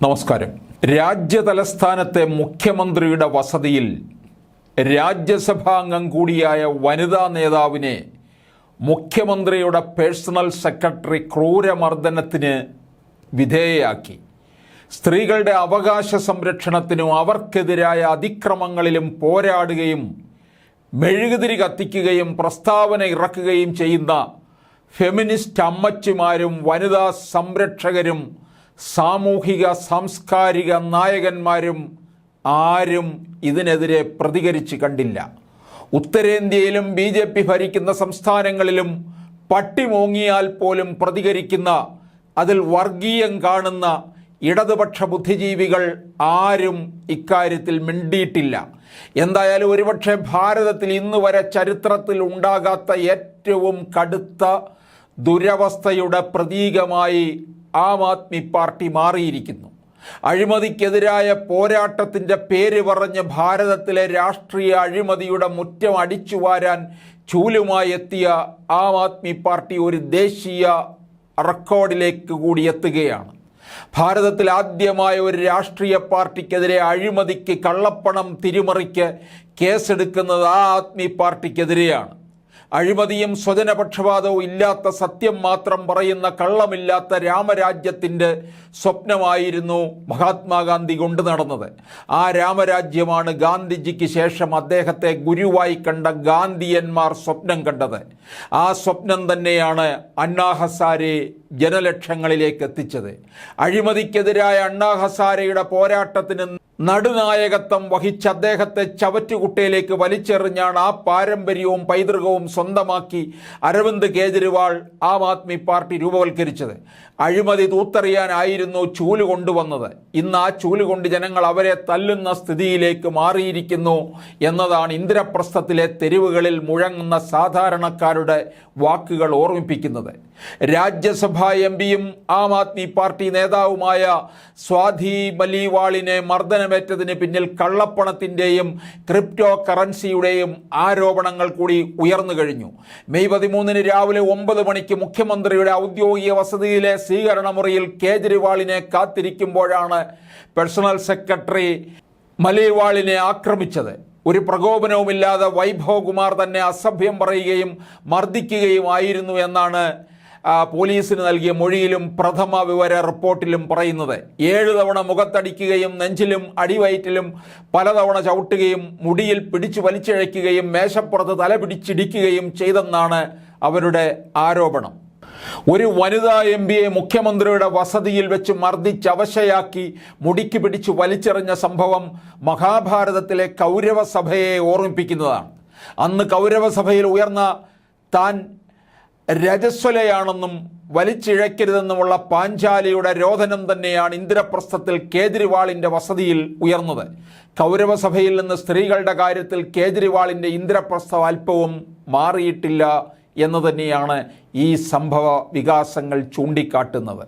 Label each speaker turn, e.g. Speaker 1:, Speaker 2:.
Speaker 1: നമസ്കാരം. രാജ്യതലസ്ഥാനത്തെ മുഖ്യമന്ത്രിയുടെ വസതിയിൽ രാജ്യസഭാംഗം കൂടിയായ വനിതാ നേതാവിനെ മുഖ്യമന്ത്രിയുടെ പേഴ്സണൽ സെക്രട്ടറി ക്രൂരമർദ്ദനത്തിന് വിധേയയാക്കി. സ്ത്രീകളുടെ അവകാശ സംരക്ഷണത്തിനും അവർക്കെതിരായ അതിക്രമങ്ങളിലും പോരാടുകയും മെഴുകുതിരി കത്തിക്കുകയും പ്രസ്താവന ഇറക്കുകയും ചെയ്യുന്ന ഫെമിനിസ്റ്റ് അമ്മച്ചിമാരും വനിതാ സംരക്ഷകരും സാമൂഹിക സാംസ്കാരിക നായകന്മാരും ആരും ഇതിനെതിരെ പ്രതികരിച്ച് കണ്ടില്ല. ഉത്തരേന്ത്യയിലും ബി ജെ പി ഭരിക്കുന്ന സംസ്ഥാനങ്ങളിലും പട്ടിമോങ്ങിയാൽ പോലും പ്രതികരിക്കുന്ന അതിൽ വർഗീയം കാണുന്ന ഇടതുപക്ഷ ബുദ്ധിജീവികൾ ആരും ഇക്കാര്യത്തിൽ മിണ്ടിയിട്ടില്ല. എന്തായാലും ഒരുപക്ഷെ ഭാരതത്തിൽ ഇന്ന് വരെ ചരിത്രത്തിൽ ഉണ്ടാകാത്ത ഏറ്റവും കടുത്ത ദുരവസ്ഥയുടെ പ്രതീകമായി ആം ആദ്മി പാർട്ടി മാറിയിരിക്കുന്നു. അഴിമതിക്കെതിരായ പോരാട്ടത്തിന്റെ പേര് പറഞ്ഞ് ഭാരതത്തിലെ രാഷ്ട്രീയ അഴിമതിയുടെ മുറ്റം അടിച്ചുവാരാൻ ചൂലുമായി എത്തിയ ആം ആദ്മി പാർട്ടി ഒരു ദേശീയ റെക്കോർഡിലേക്ക് കൂടി എത്തുകയാണ്. ഭാരതത്തിൽ ആദ്യമായ ഒരു രാഷ്ട്രീയ പാർട്ടിക്കെതിരെ അഴിമതിക്ക് കള്ളപ്പണം തിരിമറിക്ക് കേസെടുക്കുന്നത് ആ ആദ്മി പാർട്ടിക്കെതിരെയാണ്. അഴിമതിയും സ്വജനപക്ഷപാതവും ഇല്ലാത്ത സത്യം മാത്രം പറയുന്ന കള്ളമില്ലാത്ത രാമരാജ്യത്തിന്റെ സ്വപ്നമായിരുന്നു മഹാത്മാഗാന്ധി കൊണ്ടു നടന്നത്. ആ രാമരാജ്യമാണ് ഗാന്ധിജിക്ക് ശേഷം അദ്ദേഹത്തെ ഗുരുവായി കണ്ട ഗാന്ധിയന്മാർ സ്വപ്നം കണ്ടത്. ആ സ്വപ്നം തന്നെയാണ് അണ്ണാ ഹസാരെ ജനലക്ഷങ്ങളിലേക്ക് എത്തിച്ചത്. അഴിമതിക്കെതിരായ അണ്ണാ ഹസാരയുടെ പോരാട്ടത്തിന് നടുനായകത്വം വഹിച്ച അദ്ദേഹത്തെ ചവറ്റുകുട്ടയിലേക്ക് വലിച്ചെറിഞ്ഞാണ് ആ പാരമ്പര്യവും പൈതൃകവും സ്വന്തമാക്കി അരവിന്ദ് കേജ്രിവാൾ ആം ആദ്മി പാർട്ടി രൂപവൽക്കരിച്ചത്. അഴിമതി തൂത്തറിയാനായിരുന്നു ചൂൽ കൊണ്ടുവന്നത്. ഇന്ന് ആ ചൂൽ കൊണ്ട് ജനങ്ങൾ അവരെ തല്ലുന്ന സ്ഥിതിയിലേക്ക് മാറിയിരിക്കുന്നു എന്നതാണ് ഇന്ദ്രപ്രസ്ഥത്തിലെ തെരുവുകളിൽ മുഴങ്ങുന്ന സാധാരണക്കാരുടെ വാക്കുകൾ ഓർമ്മിപ്പിക്കുന്നത്. രാജ്യസഭാ എം പിയും ആം ആദ്മി പാർട്ടി നേതാവുമായ സ്വാധി മലിവാളിനെ മർദ്ദനമേറ്റതിന് പിന്നിൽ കള്ളപ്പണത്തിന്റെയും ക്രിപ്റ്റോ കറൻസിയുടെയും ആരോപണങ്ങൾ കൂടി ഉയർന്നു കഴിഞ്ഞു. മെയ് പതിമൂന്നിന് രാവിലെ ഒമ്പത് മണിക്ക് മുഖ്യമന്ത്രിയുടെ ഔദ്യോഗിക വസതിയിലെ സ്വീകരണ മുറിയിൽ കേജ്രിവാളിനെ കാത്തിരിക്കുമ്പോഴാണ് പേഴ്സണൽ സെക്രട്ടറി മലിവാളിനെ ആക്രമിച്ചത്. ഒരു പ്രകോപനവുമില്ലാതെ വൈഭവ് കുമാർ തന്നെ അസഭ്യം പറയുകയും മർദ്ദിക്കുകയും ആയിരുന്നു എന്നാണ് പോലീസിന് നൽകിയ മൊഴിയിലും പ്രഥമ വിവര റിപ്പോർട്ടിലും പറയുന്നത്. ഏഴ് തവണ മുഖത്തടിക്കുകയും നെഞ്ചിലും അടിവയറ്റിലും പലതവണ ചവിട്ടുകയും മുടിയിൽ പിടിച്ചു വലിച്ചിഴയ്ക്കുകയും മേശപ്പുറത്ത് തല പിടിച്ചിടിക്കുകയും ചെയ്തെന്നാണ് അവരുടെ ആരോപണം. ഒരു വനിതാ എം പിയെ മുഖ്യമന്ത്രിയുടെ വസതിയിൽ വെച്ച് മർദ്ദിച്ച് അവശയാക്കി മുടിക്ക് പിടിച്ച് വലിച്ചെറിഞ്ഞ സംഭവം മഹാഭാരതത്തിലെ കൗരവസഭയെ ഓർമ്മിപ്പിക്കുന്നതാണ്. അന്ന് കൗരവസഭയിൽ ഉയർന്ന താൻ രജസ്വലയാണെന്നും വലിച്ചിഴക്കരുതെന്നുമുള്ള പാഞ്ചാലിയുടെ രോധനം തന്നെയാണ് ഇന്ദിരപ്രസ്ഥത്തിൽ കേജ്രിവാളിന്റെ വസതിയിൽ ഉയർന്നത്. കൗരവസഭയിൽ നിന്ന് സ്ത്രീകളുടെ കാര്യത്തിൽ കേജ്രിവാളിന്റെ ഇന്ദിരപ്രസ്ഥം അല്പവും മാറിയിട്ടില്ല എന്ന് തന്നെയാണ് ഈ സംഭവ വികാസങ്ങൾ ചൂണ്ടിക്കാട്ടുന്നത്.